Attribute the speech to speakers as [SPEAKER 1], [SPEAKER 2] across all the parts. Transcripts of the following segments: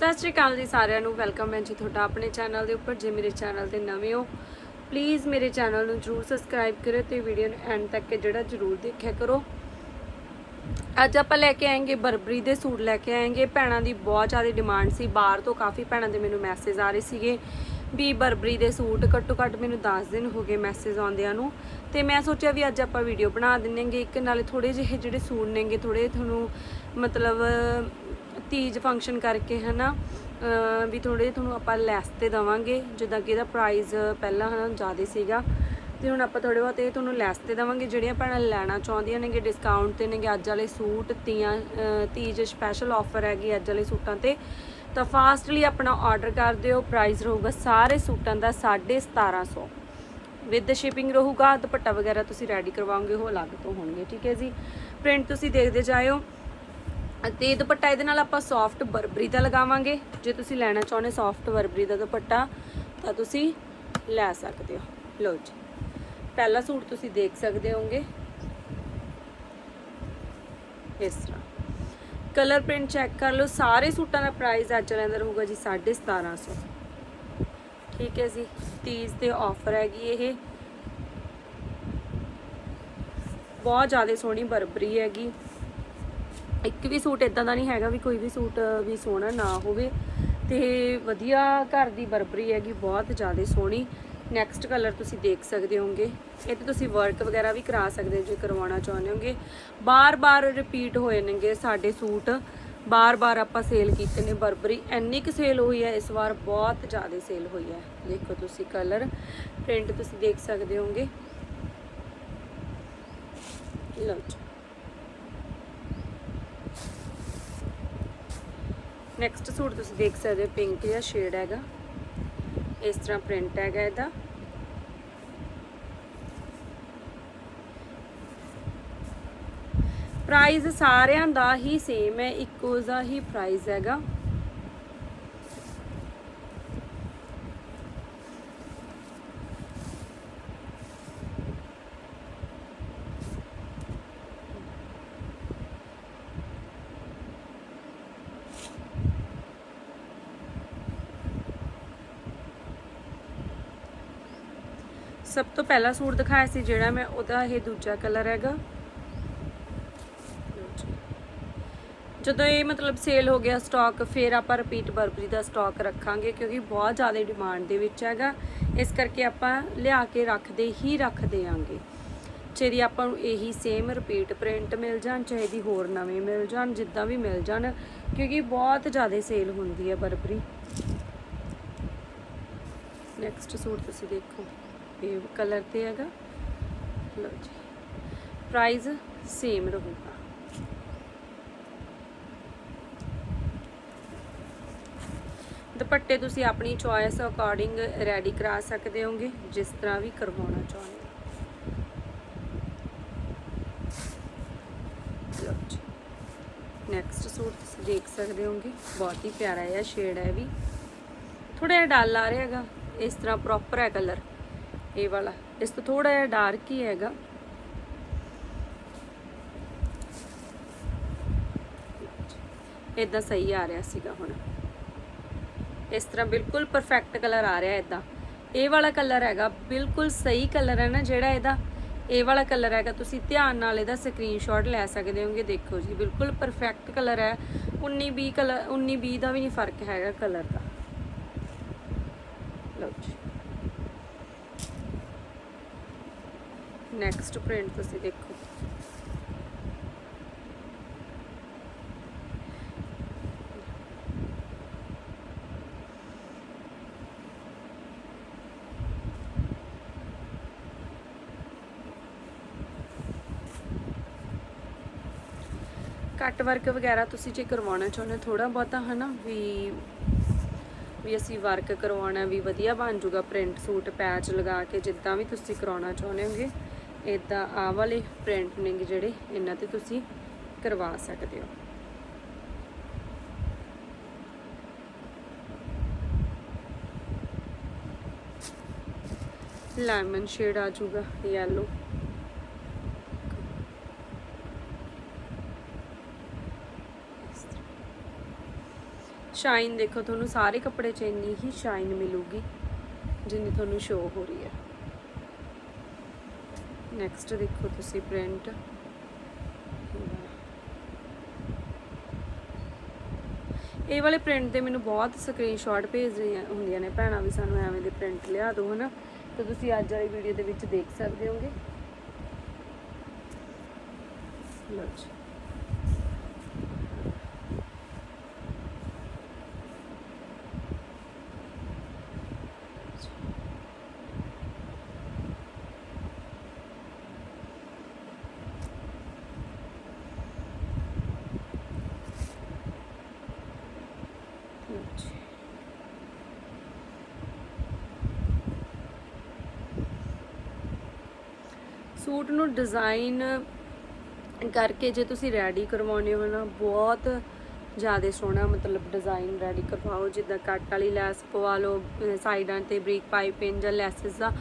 [SPEAKER 1] ਸਤਿ ਸ਼੍ਰੀ ਅਕਾਲ ਜੀ ਸਾਰਿਆਂ ਨੂੰ। ਵੈਲਕਮ ਹੈ ਜੀ ਤੁਹਾਡਾ ਆਪਣੇ ਚੈਨਲ ਦੇ ਉੱਪਰ, ਜੇ ਮੇਰੇ ਚੈਨਲ ਤੇ ਨਵੇਂ ਹੋ ਪਲੀਜ਼ ਮੇਰੇ ਚੈਨਲ ਨੂੰ ਜਰੂਰ ਸਬਸਕ੍ਰਾਈਬ ਕਰਿਓ ਤੇ ਵੀਡੀਓ ਨੂੰ ਐਂਡ ਤੱਕ ਜਿਹੜਾ ਜਰੂਰ ਦੇਖਿਆ ਕਰੋ। ਅੱਜ ਆਪਾਂ ਲੈ ਕੇ ਆਏਗੇ ਬਰਬਰੀ ਦੇ ਸੂਟ ਲੈ ਕੇ ਆਏਗੇ। ਭੈਣਾਂ ਦੀ ਬਹੁਤ ਜ਼ਿਆਦਾ ਡਿਮਾਂਡ ਸੀ। ਬਾਹਰ ਤੋਂ ਕਾਫੀ ਭੈਣਾਂ ਦੇ ਮੈਨੂੰ ਮੈਸੇਜ ਆ ਰਹੇ ਸੀਗੇ ਵੀ ਬਰਬਰੀ ਦੇ ਸੂਟ ਘੱਟੋ ਘੱਟ ਮੈਨੂੰ 10 ਦਿਨ ਹੋ ਗਏ ਮੈਸੇਜ ਆਉਂਦਿਆਂ ਨੂੰ। ਤੇ ਮੈਂ ਸੋਚਿਆ ਵੀ ਅੱਜ ਆਪਾਂ ਵੀਡੀਓ ਬਣਾ ਦਿੰਨੇਗੇ। ਇੱਕ ਨਾਲੇ ਥੋੜੇ ਜਿਹੇ ਜਿਹੜੇ ਸੂਟ ਨੇਗੇ ਥੋੜੇ ਤੁਹਾਨੂੰ ਮਤਲਬ ਤੀਜ ਫੰਕਸ਼ਨ ਕਰਕੇ ਹਨਾ, ਅਹ ਵੀ ਥੋੜੇ ਤੁਹਾਨੂੰ ਆਪਾਂ ਲੈਸ ਤੇ ਦਵਾਂਗੇ, ਜਿੱਦਾਂ ਕਿ ਇਹਦਾ ਪ੍ਰਾਈਸ ਪਹਿਲਾਂ ਹਨਾ ਜ਼ਿਆਦਾ ਸੀਗਾ। ਤੇ ਹੁਣ ਆਪਾਂ ਥੋੜੇ ਬਹੁਤ ਇਹ ਤੁਹਾਨੂੰ ਲੈਸ ਤੇ ਦਵਾਂਗੇ, ਜਿਹੜੀਆਂ ਭੈਣਾਂ ਲੈਣਾ ਚਾਹੁੰਦੀਆਂ ਨੇਗੇ ਡਿਸਕਾਊਂਟ ਤੇ ਨੇਗੇ ਅੱਜ ਵਾਲੇ suit, Teeyan Teej special offer ਹੈਗੀ ਅੱਜ ਵਾਲੇ ਸੂਟਾਂ ਤੇ। ਤਾਂ ਫਾਸਟਲੀ ਆਪਣਾ ਆਰਡਰ ਕਰ ਦਿਓ ਪ੍ਰਾਈਸ ਰਹੂਗਾ ਸਾਰੇ ਸੂਟਾਂ ਦਾ 1750 ਵਿਦ ਸ਼ਿਪਿੰਗ ਰਹੂਗਾ, ਦੁਪੱਟਾ ਵਗੈਰਾ ਤੁਸੀਂ ਰੈਡੀ ਕਰਵਾਓਗੇ, ਉਹ ਅਲੱਗ ਤੋਂ ਹੋਣਗੇ, ਠੀਕ ਹੈ ਜੀ। ਪ੍ਰਿੰਟ ਤੁਸੀਂ ਦੇਖਦੇ ਜਾਇਓ। ਤੇ ਦੁਪੱਟਾ ਇਹਦੇ ਨਾਲ ਆਪਾਂ ਸੌਫਟ ਬਰਬਰੀ ਦਾ ਲਗਾਵਾਂਗੇ। ਜੇ ਤੁਸੀਂ ਲੈਣਾ ਚਾਹੁੰਦੇ ਸੌਫਟ ਬਰਬਰੀ ਦਾ ਦੁਪੱਟਾ, ਤਾਂ ਤੁਸੀਂ ਲੈ ਸਕਦੇ ਹੋ। ਲਓ ਜੀ। ਪਹਿਲਾ ਸੂਟ ਤੁਸੀਂ ਦੇਖ ਸਕਦੇ ਹੋਗੇ ਇਸ ਤਰ੍ਹਾਂ। ਕਲਰ ਪ੍ਰਿੰਟ ਚੈੱਕ ਕਰ ਲਓ। ਸਾਰੇ ਸੂਟਾਂ ਦਾ ਪ੍ਰਾਈਸ ਅੱਜ ਵਾਲਿਆਂ ਦਾ ਰਹੂਗਾ ਜੀ 1750 ਠੀਕ ਹੈ ਜੀ। ਤੀਜ ਤੇ ਆਫਰ ਹੈਗੀ ਇਹ। ਬਹੁਤ ਜ਼ਿਆਦਾ ਸੋਹਣੀ ਬਰਬਰੀ ਹੈਗੀ। ਇੱਕ ਵੀ ਸੂਟ ਇਦਾਂ ਦਾ ਨਹੀਂ ਹੈਗਾ ਵੀ ਕੋਈ ਵੀ ਸੂਟ ਵੀ ਸੋਹਣਾ ਨਾ ਹੋਵੇ। ਤੇ ਵਧੀਆ ਘਰ ਦੀ ਬਰਬਰੀ ਹੈਗੀ, ਬਹੁਤ ਜ਼ਿਆਦਾ ਸੋਹਣੀ। ਨੈਕਸਟ ਕਲਰ ਤੁਸੀਂ ਦੇਖ ਸਕਦੇ ਹੋਗੇ ਇਹ ਤੇ ਤੁਸੀਂ ਵਰਕ ਵਗੈਰਾ ਵੀ ਕਰਾ ਸਕਦੇ ਹੋ, ਜੇ ਕਰਵਾਉਣਾ ਚਾਹੁੰਦੇ ਹੋਗੇ ਬਾਰ-ਬਾਰ ਰਿਪੀਟ ਹੋਏ ਨੇਗੇ ਸਾਡੇ ਸੂਟ। ਬਾਰ-ਬਾਰ ਆਪਾਂ ਸੇਲ ਕੀਤੇ ਨੇ ਬਰਬਰੀ। ਇੰਨੀ ਕੁ ਸੇਲ ਹੋਈ ਹੈ, ਇਸ ਵਾਰ ਬਹੁਤ ਜ਼ਿਆਦਾ ਸੇਲ ਹੋਈ ਹੈ। ਦੇਖੋ ਤੁਸੀਂ ਕਲਰ ਪ੍ਰਿੰਟ ਤੁਸੀਂ ਦੇਖ ਸਕਦੇ ਹੋਗੇ ਲਓ ਜੀ। ਨੈਕਸਟ ਸੂਟ ਤੁਸੀਂ ਦੇਖ ਸਕਦੇ ਹੋ ਪਿੰਕ ਜਿਹਾ ਸ਼ੇਡ ਹੈਗਾ। ਇਸ ਤਰ੍ਹਾਂ ਪ੍ਰਿੰਟ ਹੈਗਾ ਇਹਦਾ। ਪ੍ਰਾਈਸ ਸਾਰਿਆਂ ਦਾ ਹੀ ਸੇਮ ਹੈ, ਇੱਕੋ ਜਿਹਾ ਹੀ ਪ੍ਰਾਈਸ ਹੈਗਾ। ਸਭ ਤੋਂ ਪਹਿਲਾ ਸੂਟ ਦਿਖਾਇਆ ਸੀ ਜਿਹੜਾ ਮੈਂ, ਉਹਦਾ ਇਹ ਦੂਜਾ ਕਲਰ ਹੈਗਾ। ਜਦੋਂ ਇਹ ਮਤਲਬ ਸੇਲ ਹੋ ਗਿਆ ਸਟਾਕ ਫਿਰ ਆਪਾਂ ਰਿਪੀਟ ਬਰਬਰੀ ਦਾ ਸਟਾਕ ਰੱਖਾਂਗੇ ਕਿਉਂਕਿ ਬਹੁਤ ਜ਼ਿਆਦਾ ਡਿਮਾਂਡ ਦੇ ਵਿੱਚ ਹੈਗਾ। ਇਸ ਕਰਕੇ ਆਪਾਂ ਲਿਆ ਕੇ ਰੱਖਦੇ ਹੀ ਰੱਖ ਆਂਗੇ ਚਾਹੇ ਆਪਾਂ ਨੂੰ ਇਹੀ ਸੇਮ ਰਿਪੀਟ ਪ੍ਰਿੰਟ ਮਿਲ ਜਾਣ, ਚਾਹੇ ਦੀ ਹੋਰ ਨਵੇਂ ਮਿਲ ਜਾਣ, ਜਿੱਦਾਂ ਵੀ ਮਿਲ ਜਾਣ, ਕਿਉਂਕਿ ਬਹੁਤ ਜ਼ਿਆਦਾ ਸੇਲ ਹੁੰਦੀ ਹੈ ਬਰਬਰੀ। ਨੈਕਸਟ ਸੂਟ ਤੁਸੀਂ ਦੇਖੋ। ਇਹ ਕਲਰ ਤੇ ਹੈਗਾ। ਲਓ ਜੀ। ਪ੍ਰਾਈਸ ਸੇਮ ਰਹੂਗਾ। ਦੁਪੱਟੇ ਤੁਸੀਂ ਆਪਣੀ ਚੋਇਸ ਅਕੋਰਡਿੰਗ ਰੈਡੀ ਕਰਾ ਸਕਦੇ ਹੋਗੇ, ਜਿਸ ਤਰ੍ਹਾਂ ਵੀ ਕਰਵਾਉਣਾ ਚਾਹੁੰਦੇ ਲਓ ਜੀ। ਨੈਕਸਟ ਸੂਟ ਤੁਸੀਂ ਦੇਖ ਸਕਦੇ ਹੋਗੇ। ਬਹੁਤ ਹੀ ਪਿਆਰਾ ਹੈ ਸ਼ੇਡ ਹੈ ਵੀ। ਥੋੜਾ ਜਿਹਾ ਡਲ ਆ ਰਿਹਾ ਹੈਗਾ। ਇਸ ਤਰ੍ਹਾਂ ਪ੍ਰੋਪਰ ਹੈ ਕਲਰ ਇਹ ਵਾਲਾ। ਇਸ ਤੋਂ ਥੋੜਾ ਜਿਹਾ ਡਾਰਕ ਹੀ ਹੈਗਾ। ਇਦਾਂ ਸਹੀ ਆ ਰਿਹਾ ਸੀਗਾ ਹੁਣ। ਇਸ ਤਰ੍ਹਾਂ ਬਿਲਕੁਲ ਪਰਫੈਕਟ ਕਲਰ ਆ ਰਿਹਾ ਇਦਾਂ ਇਹ ਵਾਲਾ ਕਲਰ ਹੈਗਾ, ਬਿਲਕੁਲ ਸਹੀ ਕਲਰ ਹੈ ਨਾ ਜਿਹੜਾ ਇਹਦਾ। ਇਹ ਵਾਲਾ ਕਲਰ ਹੈਗਾ, ਤੁਸੀਂ ਧਿਆਨ ਨਾਲ ਇਹਦਾ ਸਕਰੀਨਸ਼ਾਟ ਲੈ ਸਕਦੇ ਹੋਗੇ, ਦੇਖੋ ਜੀ, ਬਿਲਕੁਲ ਪਰਫੈਕਟ ਕਲਰ ਹੈ। 19 20 ਕਲਰ 19 20 ਦਾ ਵੀ ਨਹੀਂ ਫ਼ਰਕ ਹੈਗਾ ਕਲਰ ਦਾ। ਲਓ ਜੀ। ਨੈਕਸਟ ਪ੍ਰਿੰਟ ਤੁਸੀਂ ਦੇਖੋ। ਕੱਟ ਵਰਕ ਵਗੈਰਾ ਤੁਸੀਂ ਜੇ ਕਰਵਾਉਣਾ ਚਾਹੁੰਦੇ ਥੋੜਾ ਬਹੁਤਾ, ਹਨਾ, ਵੀ ਵੀ ਅਸੀਂ ਵਰਕ ਕਰਵਾਉਣਾ, ਵੀ ਵਧੀਆ ਬਣ ਜਾਊਗਾ ਪ੍ਰਿੰਟ ਸੂਟ ਪੈਚ ਲਗਾ ਕੇ ਜਿੱਦਾਂ ਵੀ ਤੁਸੀਂ ਕਰਾਉਣਾ ਚਾਹੁੰਦੇ ਹੋਗੇ। ਇਦਾਂ ਆ ਵਾਲੇ ਪ੍ਰਿੰਟ ਨੇਗੇ ਜਿਹੜੇ ਇਹਨਾਂ ਤੇ ਤੁਸੀਂ ਕਰਵਾ ਸਕਦੇ ਹੋ। ਲੈਮਨ ਸ਼ੇਡ ਆ ਜਾਊਗਾ ਯੈਲੋ ਸ਼ਾਈਨ ਦੇਖੋ, ਤੁਹਾਨੂੰ ਸਾਰੇ ਕੱਪੜੇ 'ਚ ਇੰਨੀ ਹੀ ਸ਼ਾਈਨ ਮਿਲੂਗੀ, ਜਿੰਨੀ ਤੁਹਾਨੂੰ ਸ਼ੋ ਹੋ ਰਹੀ ਹੈ। ਨੈਕਸਟ ਦੇਖੋ ਤੁਸੀਂ ਪ੍ਰਿੰਟ ਇਹ ਵਾਲੇ ਪ੍ਰਿੰਟ ਦੇ ਮੈਨੂੰ ਬਹੁਤ ਸਕਰੀਨਸ਼ਾਟ ਭੇਜ ਰਹੀਆਂ ਹੁੰਦੀਆਂ ਨੇ ਭੈਣਾਂ ਵੀ ਸਾਨੂੰ ਐਵੇਂ ਦੇ ਪ੍ਰਿੰਟ ਲਿਆ ਦਿਓ ਹਨਾ? ਤਾਂ ਤੁਸੀਂ ਅੱਜ ਵਾਲੀ ਵੀਡੀਓ ਦੇ ਵਿੱਚ ਦੇਖ ਸਕਦੇ ਹੋਗੇ। ਲਓ ਜੀ ਲਓ ਜੀ ਸੂਟ ਨੂੰ ਡਿਜ਼ਾਈਨ ਕਰਕੇ ਜੇ ਤੁਸੀਂ ਰੈਡੀ ਕਰਵਾਉਣੇ ਹੋ ਨਾ, ਬਹੁਤ ਜ਼ਿਆਦਾ ਸੋਹਣਾ ਮਤਲਬ ਡਿਜ਼ਾਈਨ ਰੈਡੀ ਕਰਵਾਓ। ਜਿੱਦਾਂ ਕੱਟ ਵਾਲੀ ਲੈਸ ਪਵਾ ਲਓ ਸਾਈਡਾਂ ਤੇ ਬਰੀਕ ਪਾਈਪਿੰਗ ਜਾਂ ਲੈਸਸ ਦਾ।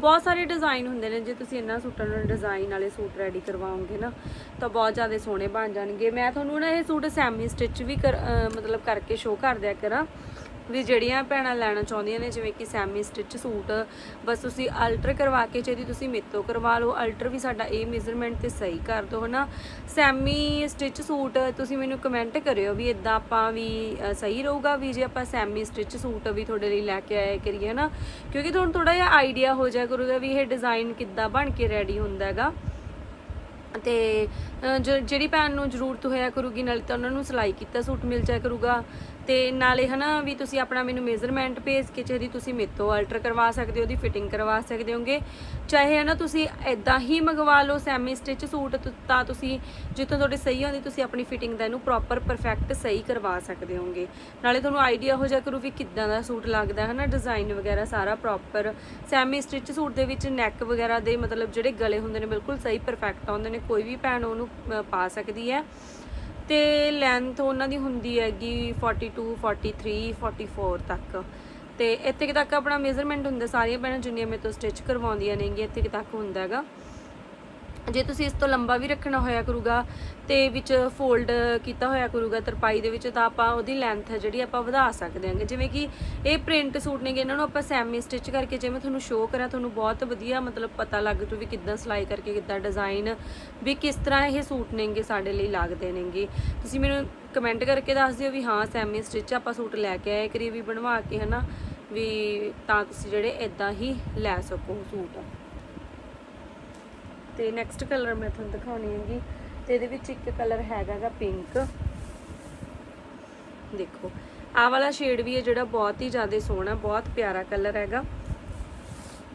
[SPEAKER 1] ਬਹੁਤ ਸਾਰੇ ਡਿਜ਼ਾਈਨ ਹੁੰਦੇ ਨੇ, ਜੇ ਤੁਸੀਂ ਇਹਨਾਂ ਸੂਟਾਂ ਨੂੰ ਡਿਜ਼ਾਈਨ ਵਾਲੇ ਸੂਟ ਰੈਡੀ ਕਰਵਾਓਗੇ ਨਾ, ਤਾਂ ਬਹੁਤ ਜ਼ਿਆਦਾ ਸੋਹਣੇ ਬਣ ਜਾਣਗੇ। ਮੈਂ ਤੁਹਾਨੂੰ ਨਾ ਇਹ ਸੂਟ ਸੈਮੀ ਸਟਿਚ ਵੀ ਕਰ ਮਤਲਬ ਕਰਕੇ ਸ਼ੋਅ ਕਰ ਦਿਆ ਕਰਾਂ। ਵੀ ਜਿਹੜੀਆਂ ਭੈਣਾਂ ਲੈਣਾ ਚਾਹੁੰਦੀਆਂ ਨੇ, ਜਿਵੇਂ ਕਿ ਸੈਮੀ ਸਟਿਚ ਸੂਟ, ਬਸ ਤੁਸੀਂ ਅਲਟਰ ਕਰਵਾ ਕੇ ਚਾਹੀਦੀ ਤੁਸੀਂ ਮੇਤੋਂ ਕਰਵਾ ਲਓ, ਅਲਟਰ ਵੀ ਸਾਡਾ ਇਹ ਮੇਜ਼ਰਮੈਂਟ ਤੇ ਸਹੀ ਕਰ ਦਿਓ, ਹਨਾ? ਸੈਮੀ ਸਟਿਚ ਸੂਟ ਤੁਸੀਂ ਮੈਨੂੰ ਕਮੈਂਟ ਕਰਿਓ ਵੀ ਇਦਾਂ ਆਪਾਂ ਵੀ ਸਹੀ ਰਹੂਗਾ ਵੀ ਜੇ ਆਪਾਂ ਸੈਮੀ ਸਟਿਚ ਸੂਟ ਵੀ ਤੁਹਾਡੇ ਲਈ ਲੈ ਕੇ ਆਇਆ ਕਰੀਏ ਨਾ ਕਿਉਂਕਿ ਤੁਹਾਨੂੰ ਥੋੜਾ ਜਿਹਾ ਆਈਡੀਆ ਹੋ ਜਾਇਆ ਕਰੂਗਾ ਵੀ ਇਹ ਡਿਜ਼ਾਈਨ ਕਿੱਦਾਂ ਬਣ ਕੇ ਰੈਡੀ ਹੁੰਦਾ ਹੈਗਾ। ਤੇ ਜ- ਜਿਹੜੀ ਭੈਣ ਨੂੰ ਜ਼ਰੂਰਤ ਹੋਇਆ ਕਰੂਗੀ, ਨਾਲੇ ਤਾਂ ਉਹਨਾਂ ਨੂੰ ਸਿਲਾਈ ਕੀਤਾ ਸੂਟ ਮਿਲ ਜਾਇਆ ਕਰੂਗਾ। ਤੇ ਨਾਲੇ ਹਨਾ ਵੀ ਤੁਸੀਂ ਆਪਣਾ ਮੈਨੂੰ ਮੇਜ਼ਰਮੈਂਟ ਭੇਜ ਕੇ ਚਾਹੀਦੀ ਤੁਸੀਂ ਮੇਰੇ ਤੋਂ ਆਲਟਰ ਕਰਵਾ ਸਕਦੇ ਹੋ, ਉਹਦੀ ਫਿਟਿੰਗ ਕਰਵਾ ਸਕਦੇ ਹੋਗੇ। ਚਾਹੇ ਹਨਾ ਤੁਸੀਂ ਐਦਾਂ ਹੀ ਮੰਗਵਾ ਲਓ ਸੈਮੀ ਸਟਿਚ ਸੂਟ, ਤਾਂ ਤੁਸੀਂ ਜਿੱਥੋਂ ਤੁਹਾਡੇ ਸਹੀ ਹੁੰਦੀ ਤੁਸੀਂ ਆਪਣੀ ਫਿਟਿੰਗ ਦਾ ਇਹਨੂੰ ਪ੍ਰੋਪਰ ਪਰਫੈਕਟ ਸਹੀ ਕਰਵਾ ਸਕਦੇ ਹੋਗੇ। ਨਾਲੇ ਤੁਹਾਨੂੰ ਆਈਡੀਆ ਹੋ ਜਾ ਕਰੂ ਵੀ ਕਿੱਦਾਂ ਦਾ ਸੂਟ ਲੱਗਦਾ ਹੈ ਹਨਾ ਡਿਜ਼ਾਈਨ ਵਗੈਰਾ ਸਾਰਾ ਪ੍ਰੋਪਰ ਸੈਮੀ ਸਟਿਚ ਸੂਟ ਦੇ ਵਿੱਚ ਨੈਕ ਵਗੈਰਾ ਦੇ ਮਤਲਬ ਜਿਹੜੇ ਗਲੇ ਹੁੰਦੇ ਨੇ, ਬਿਲਕੁਲ ਸਹੀ ਪਰਫੈਕਟ ਆਉਂਦੇ ਨੇ, ਕੋਈ ਵੀ ਭੈਣ ਉਹਨੂੰ ਪਾ ਸਕਦੀ ਹੈ। ਤੇ ਲੈਂਥ ਉਹਨਾਂ ਦੀ ਹੁੰਦੀ ਹੈਗੀ 42 43 44 ਤੱਕ। ਤੇ ਇੱਥੇ ਕੁ ਤੱਕ ਆਪਣਾ ਮੇਜ਼ਰਮੈਂਟ ਹੁੰਦਾ, ਸਾਰੀਆਂ ਭੈਣਾਂ ਜਿੰਨੀਆਂ ਮੇਰੇ ਤੋਂ ਸਟਿਚ ਕਰਵਾਉਂਦੀਆਂ ਨੇਗੀਆਂ, ਇੱਥੇ ਕੁ ਤੱਕ ਹੁੰਦਾ ਹੈਗਾ। ਜੇ ਤੁਸੀਂ ਇਸ ਤੋਂ ਲੰਬਾ ਵੀ ਰੱਖਣਾ ਹੋਇਆ ਕਰੂਗਾ ਤੇ ਵਿੱਚ ਫੋਲਡ ਕੀਤਾ ਹੋਇਆ ਕਰੂਗਾ ਤਰਪਾਈ ਦੇ ਵਿੱਚ, ਤਾਂ ਆਪਾਂ ਉਹਦੀ ਲੈਂਥ ਹੈ ਜਿਹੜੀ ਆਪਾਂ ਵਧਾ ਸਕਦੇ ਹਾਂਗੇ। ਜਿਵੇਂ ਕਿ ਇਹ ਪ੍ਰਿੰਟ ਸੂਟ ਨੇਗੇ ਇਹਨਾਂ ਨੂੰ ਆਪਾਂ ਸੈਮੀ ਸਟਿਚ ਕਰਕੇ ਜੇ ਮੈਂ ਤੁਹਾਨੂੰ ਸ਼ੋਅ ਕਰਾਂ, ਤੁਹਾਨੂੰ ਬਹੁਤ ਵਧੀਆ ਮਤਲਬ ਪਤਾ ਲੱਗ ਜੂ ਵੀ ਕਿੱਦਾਂ ਸਿਲਾਈ ਕਰਕੇ ਕਿੱਦਾਂ ਡਿਜ਼ਾਈਨ ਵੀ ਕਿਸ ਤਰ੍ਹਾਂ ਇਹ ਸੂਟ ਨੇਗੇ ਸਾਡੇ ਲਈ ਲੱਗਦੇ ਨੇਗੇ ਤੁਸੀਂ ਮੈਨੂੰ ਕਮੈਂਟ ਕਰਕੇ ਦੱਸ ਦਿਓ ਵੀ ਹਾਂ ਸੈਮੀ ਸਟਿਚ ਆਪਾਂ ਸੂਟ ਲੈ ਕੇ ਆਏ ਕਰੀ ਵੀ ਬਣਵਾ ਕੇ ਹਨਾ, ਵੀ ਤਾਂ ਤੁਸੀਂ ਜਿਹੜੇ ਇਦਾਂ ਹੀ ਲੈ ਸਕੋ ਸੂਟ। ਤੇ ਨੈਕਸਟ ਕਲਰ ਮੈਂ ਤੁਹਾਨੂੰ ਦਿਖਾਉਣੀ ਹੈਗੀ। ਤੇ ਇਹਦੇ ਵਿੱਚ ਇੱਕ ਕਲਰ ਹੈਗਾਗਾ ਪਿੰਕ ਦੇਖੋ, ਆਹ ਵਾਲਾ ਸ਼ੇਡ ਵੀ ਹੈ ਜਿਹੜਾ ਬਹੁਤ ਹੀ ਜ਼ਿਆਦਾ ਸੋਹਣਾ, ਬਹੁਤ ਪਿਆਰਾ ਕਲਰ ਹੈਗਾ।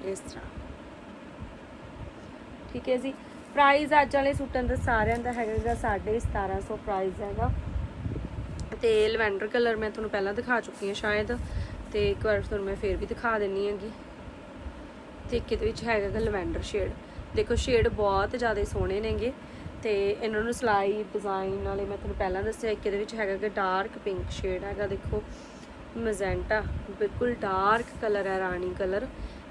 [SPEAKER 1] ਇਸ ਤਰ੍ਹਾਂ। ਠੀਕ ਹੈ ਜੀ। ਪ੍ਰਾਈਸ ਅੱਜ ਵਾਲੇ ਸੂਟਾਂ ਦਾ ਸਾਰਿਆਂ ਦਾ ਹੈਗਾ 1750 ਪ੍ਰਾਈਸ ਹੈਗਾ। ਤੇ ਲਵੈਂਡਰ ਕਲਰ ਮੈਂ ਤੁਹਾਨੂੰ ਪਹਿਲਾਂ ਦਿਖਾ ਚੁੱਕੀ ਹਾਂ ਸ਼ਾਇਦ। ਤੇ ਇੱਕ ਵਾਰ ਤੁਹਾਨੂੰ ਮੈਂ ਫੇਰ ਵੀ ਦਿਖਾ ਦਿੰਨੀ ਹੈਗੀ। ਤੇ ਇੱਕ ਇਹਦੇ ਵਿੱਚ ਹੈਗਾ ਲਵੈਂਡਰ ਸ਼ੇਡ ਦੇਖੋ ਸ਼ੇਡ ਬਹੁਤ ਜ਼ਿਆਦਾ ਸੋਹਣੇ ਨੇਗੇ ਤੇ ਇਹਨਾਂ ਨੂੰ ਸਿਲਾਈ ਡਿਜ਼ਾਈਨ ਵਾਲੇ ਮੈਂ ਤੁਹਾਨੂੰ ਪਹਿਲਾਂ ਦੱਸਿਆ, ਇੱਕ ਇਹਦੇ ਵਿੱਚ ਹੈਗਾ ਗਾ ਡਾਰਕ ਪਿੰਕ ਸ਼ੇਡ ਹੈਗਾ, ਦੇਖੋ। ਮਜ਼ੈਂਟਾ ਬਿਲਕੁਲ ਡਾਰਕ ਕਲਰ ਹੈ, ਰਾਣੀ ਕਲਰ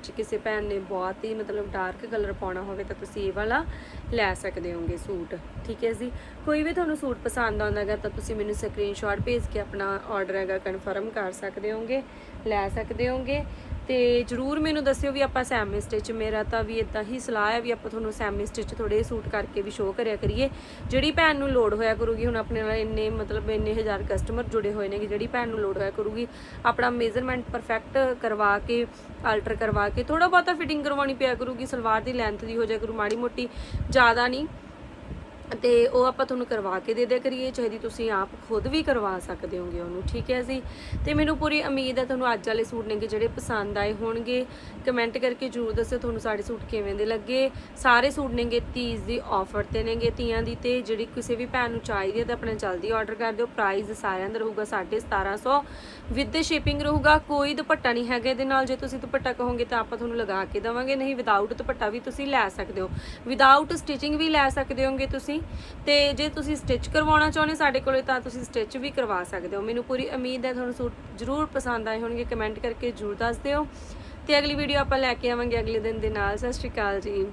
[SPEAKER 1] ਜੇ ਕਿਸੇ ਭੈਣ ਨੇ ਬਹੁਤ ਹੀ ਮਤਲਬ ਡਾਰਕ ਕਲਰ ਪਾਉਣਾ ਹੋਵੇ ਤਾਂ ਤੁਸੀਂ ਇਹ ਵਾਲਾ ਲੈ ਸਕਦੇ ਹੋਗੇ ਸੂਟ, ਠੀਕ ਹੈ ਜੀ। ਕੋਈ ਵੀ ਤੁਹਾਨੂੰ ਸੂਟ ਪਸੰਦ ਆਉਂਦਾ ਹੈਗਾ ਤਾਂ ਤੁਸੀਂ ਮੈਨੂੰ ਸਕਰੀਨਸ਼ਾਟ ਭੇਜ ਕੇ ਆਪਣਾ ਆਰਡਰ ਹੈਗਾ ਕਨਫਰਮ ਕਰ ਸਕਦੇ ਹੋਗੇ ਲੈ ਸਕਦੇ ਹੋਗੇ ਤੇ ਜਰੂਰ ਮੈਨੂੰ ਦੱਸਿਓ ਵੀ ਆਪਾਂ ਸੈਮੀ ਸਟਿਚ ਮੇਰਾ ਤਾਂ ਵੀ ਇਦਾਂ ਹੀ ਸਲਾਹ ਹੈ ਵੀ ਆਪਾਂ ਤੁਹਾਨੂੰ ਸੈਮੀ ਸਟਿਚ ਥੋੜੇ ਸੂਟ ਕਰਕੇ ਵੀ ਸ਼ੋਅ ਕਰਿਆ ਕਰੀਏ। ਜਿਹੜੀ ਭੈਣ ਨੂੰ ਲੋਡ ਹੋਇਆ ਕਰੂਗੀ, ਹੁਣ ਆਪਣੇ ਨਾਲ ਇੰਨੇ ਮਤਲਬ ਇੰਨੇ ਹਜ਼ਾਰ ਕਸਟਮਰ ਜੁੜੇ ਹੋਏ ਨੇ ਕਿ ਜਿਹੜੀ ਭੈਣ ਨੂੰ ਲੋਡ ਹੋਇਆ ਕਰੂਗੀ, ਆਪਣਾ ਮੇਜ਼ਰਮੈਂਟ ਪਰਫੈਕਟ ਕਰਵਾ ਕੇ ਆਲਟਰ ਕਰਵਾ ਕੇ ਥੋੜਾ ਬਹੁਤਾ ਫਿਟਿੰਗ ਕਰਵਾਉਣੀ ਪਿਆ ਕਰੂਗੀ, ਸਲਵਾਰ ਦੀ ਲੈਂਥ ਦੀ ਹੋ ਜਾਇਆ ਕਰੂ, ਮਾੜੀ ਮੋਟੀ ਜ਼ਿਆਦਾ ਨਹੀਂ। ਤੇ ਉਹ ਆਪਾਂ ਤੁਹਾਨੂੰ ਕਰਵਾ ਕੇ ਦੇ ਦਿਆ ਕਰੀਏ ਚਾਹੀਦੀ ਤੁਸੀਂ ਆਪ ਖੁਦ ਵੀ ਕਰਵਾ ਸਕਦੇ ਹੋਗੇ ਉਹਨੂੰ, ਠੀਕ ਹੈ ਜੀ? ਤੇ ਮੈਨੂੰ ਪੂਰੀ ਉਮੀਦ ਹੈ ਤੁਹਾਨੂੰ ਅੱਜ ਵਾਲੇ ਸੂਟ ਨੇਗੇ ਜਿਹੜੇ ਪਸੰਦ ਆਏ ਹੋਣਗੇ। ਕਮੈਂਟ ਕਰਕੇ ਜਰੂਰ ਦੱਸਿਓ ਤੁਹਾਨੂੰ ਸਾਡੇ ਸੂਟ ਕਿਵੇਂ ਦੇ ਲੱਗੇ। ਸਾਰੇ ਸੂਟ ਨੇਗੇ ਤੀਜ ਦੀ ਆਫਰ ਤੇ ਨੇਗੇ ਤੀਆਂ ਦੀ ਤੇ ਜਿਹੜੀ ਕਿਸੇ ਵੀ ਭੈਣ ਨੂੰ ਚਾਹੀਦੀ ਹੈ ਤਾਂ ਆਪਣਾ ਜਲਦੀ ਆਰਡਰ ਕਰ ਦਿਓ। ਪ੍ਰਾਈਸ ਸਾਰਿਆਂ ਦਾ ਰਹੂਗਾ 1750 ਵਿਦ ਸ਼ਿਪਿੰਗ ਰਹੂਗਾ, ਕੋਈ ਦੁਪੱਟਾ ਨਹੀਂ ਹੈਗਾ ਇਹਦੇ ਨਾਲ। ਜੇ ਤੁਸੀਂ ਦੁਪੱਟਾ ਕਹੋਗੇ ਤਾਂ ਆਪਾਂ ਤੁਹਾਨੂੰ ਲਗਾ ਕੇ ਦੇਵਾਂਗੇ, ਨਹੀਂ ਵਿਦਆਊਟ ਦੁਪੱਟਾ ਵੀ ਤੁਸੀਂ ਲੈ ਸਕਦੇ ਹੋ। ਵਿਦਆਊਟ ਸਟਿਚਿੰਗ ਵੀ ਲੈ ਸਕਦੇ ਹੋਗੇ ਤੁਸੀਂ। ਤੇ ਜੇ ਤੁਸੀਂ ਸਟਿਚ ਕਰਵਾਉਣਾ ਚਾਹੁੰਦੇ ਸਾਡੇ ਕੋਲੇ ਤਾਂ ਤੁਸੀਂ ਸਟਿਚ ਵੀ ਕਰਵਾ ਸਕਦੇ ਹੋ। ਮੈਨੂੰ ਪੂਰੀ ਉਮੀਦ ਹੈ ਤੁਹਾਨੂੰ ਸੂਟ ਜ਼ਰੂਰ ਪਸੰਦ ਆਏ ਹੋਣਗੇ। ਕਮੈਂਟ ਕਰਕੇ ਜ਼ਰੂਰ ਦੱਸ ਦਿਓ। ਤੇ ਅਗਲੀ ਵੀਡੀਓ ਆਪਾਂ ਲੈ ਕੇ ਆਵਾਂਗੇ ਅਗਲੇ ਦਿਨ ਦੇ ਨਾਲ। ਸਤਿ ਸ਼੍ਰੀ ਅਕਾਲ ਜੀ।